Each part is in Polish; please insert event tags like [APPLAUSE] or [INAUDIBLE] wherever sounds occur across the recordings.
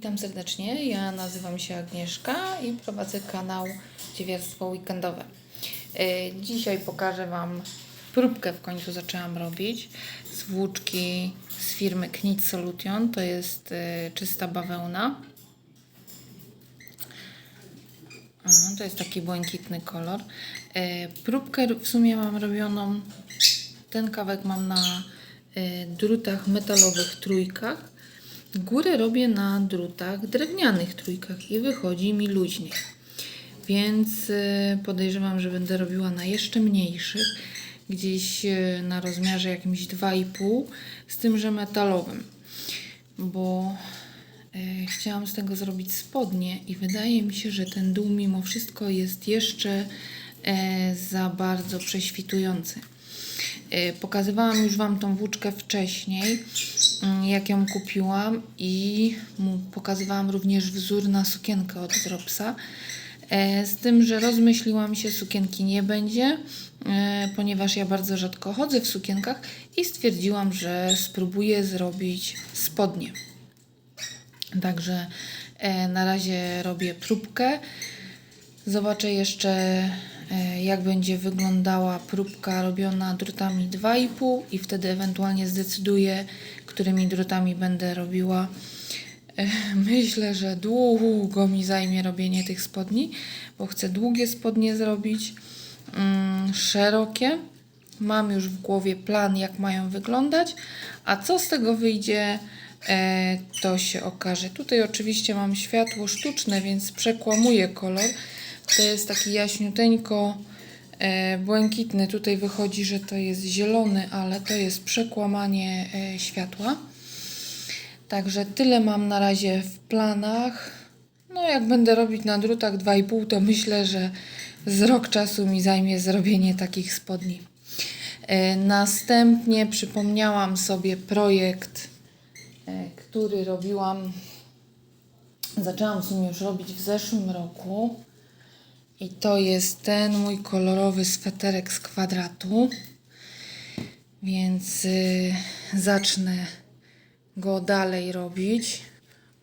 Witam serdecznie, ja nazywam się Agnieszka i prowadzę kanał Dziewierstwo Weekendowe. Yy, Dzisiaj pokażę Wam próbkę w końcu zaczęłam robić z włóczki z firmy Knit Solution, to jest yy, czysta bawełna. To jest taki błękitny kolor. Yy, Próbkę w sumie mam robioną, ten kawałek mam na drutach metalowych trójkach. Górę robię na drutach drewnianych trójkach i wychodzi mi luźniej. Więc y, podejrzewam, że będę robiła na jeszcze mniejszych, gdzieś y, na rozmiarze jakimś 2,5, z tym, że metalowym. Bo y, chciałam z tego zrobić spodnie i wydaje mi się, że ten dół mimo wszystko jest jeszcze e, za bardzo prześwitujący. Pokazywałam już Wam tą włóczkę wcześniej, jak ją kupiłam i mu pokazywałam również wzór na sukienkę od Dropsa. E, Z tym, że rozmyśliłam się, sukienki nie będzie, e, ponieważ ja bardzo rzadko chodzę w sukienkach i stwierdziłam, że spróbuję zrobić spodnie. Także e, na razie robię próbkę. Zobaczę jeszcze, jak będzie wyglądała próbka robiona drutami 2,5 i wtedy ewentualnie zdecyduję, którymi drutami będę robiła. E, Myślę, że długo mi zajmie robienie tych spodni, bo chcę długie spodnie zrobić, mm, szerokie. Mam już w głowie plan, jak mają wyglądać, a co z tego wyjdzie, e, to się okaże. Tutaj oczywiście mam światło sztuczne, więc przekłamuję kolor. To jest taki jaśniuteńko e, błękitny. Tutaj wychodzi, że to jest zielony, ale to jest przekłamanie e, światła. Także tyle mam na razie w planach. No jak będę robić na drutach 2,5, to myślę, że z rok czasu mi zajmie zrobienie takich spodni. E, Następnie przypomniałam sobie projekt, który robiłam, zaczęłam w sumie już robić w zeszłym roku. I to jest ten mój kolorowy sweterek z kwadratu. Więc y, zacznę go dalej robić.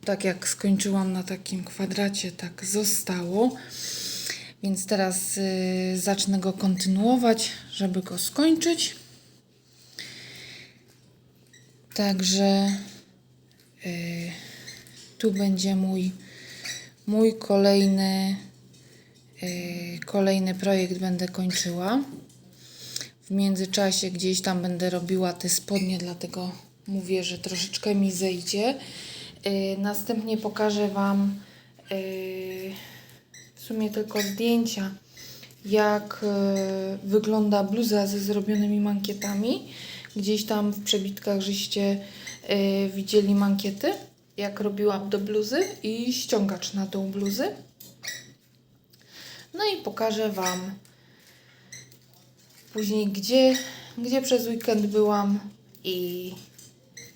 Tak jak skończyłam na takim kwadracie, tak zostało. Więc teraz y, zacznę go kontynuować, żeby go skończyć. Także y, tu będzie mój, mój kolejny, kolejny projekt będę kończyła. W międzyczasie gdzieś tam będę robiła te spodnie, dlatego mówię, że troszeczkę mi zejdzie. Y, Następnie pokażę Wam y, w sumie tylko zdjęcia, jak y, wygląda bluza ze zrobionymi mankietami. Gdzieś tam w przebitkach żeście y, widzieli mankiety, jak robiłam do bluzy i ściągacz na tą bluzy. I pokażę Wam później, gdzie, gdzie przez weekend byłam i,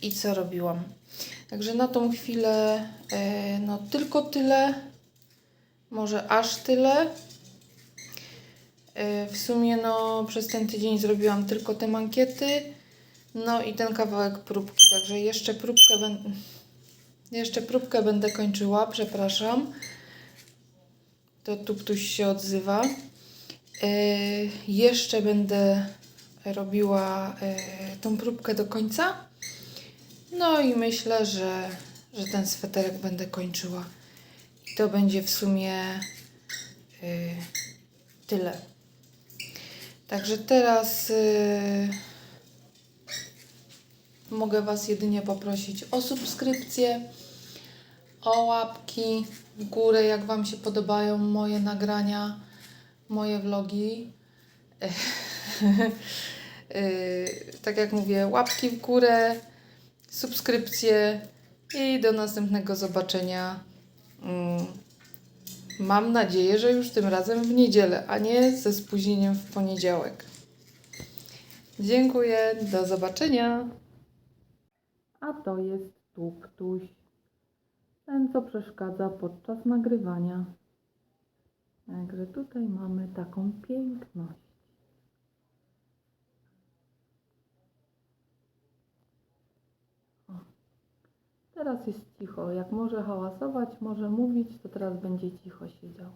i co robiłam. Także na tą chwilę e, no tylko tyle, może aż tyle. E, w sumie no przez ten tydzień zrobiłam tylko te mankiety, no i ten kawałek próbki, także jeszcze próbkę jeszcze próbkę będę kończyła, przepraszam. To tu ktoś się odzywa. E, jeszcze będę robiła e, tą próbkę do końca. No i myślę, że, że ten sweterek będę kończyła. I to będzie w sumie e, tyle. Także teraz mogę Was jedynie poprosić o subskrypcję, o łapki w górę, jak Wam się podobają moje nagrania, moje vlogi. Yy, [LAUGHS] tak jak mówię, łapki w górę, subskrypcje i do następnego zobaczenia. Mm, Mam nadzieję, że już tym razem w niedzielę, a nie ze spóźnieniem w poniedziałek. Dziękuję, do zobaczenia. A to jest tuptuś. Ten, co przeszkadza podczas nagrywania. Także tutaj mamy taką piękność. Teraz jest cicho. Jak może hałasować, może mówić, to teraz będzie cicho siedział.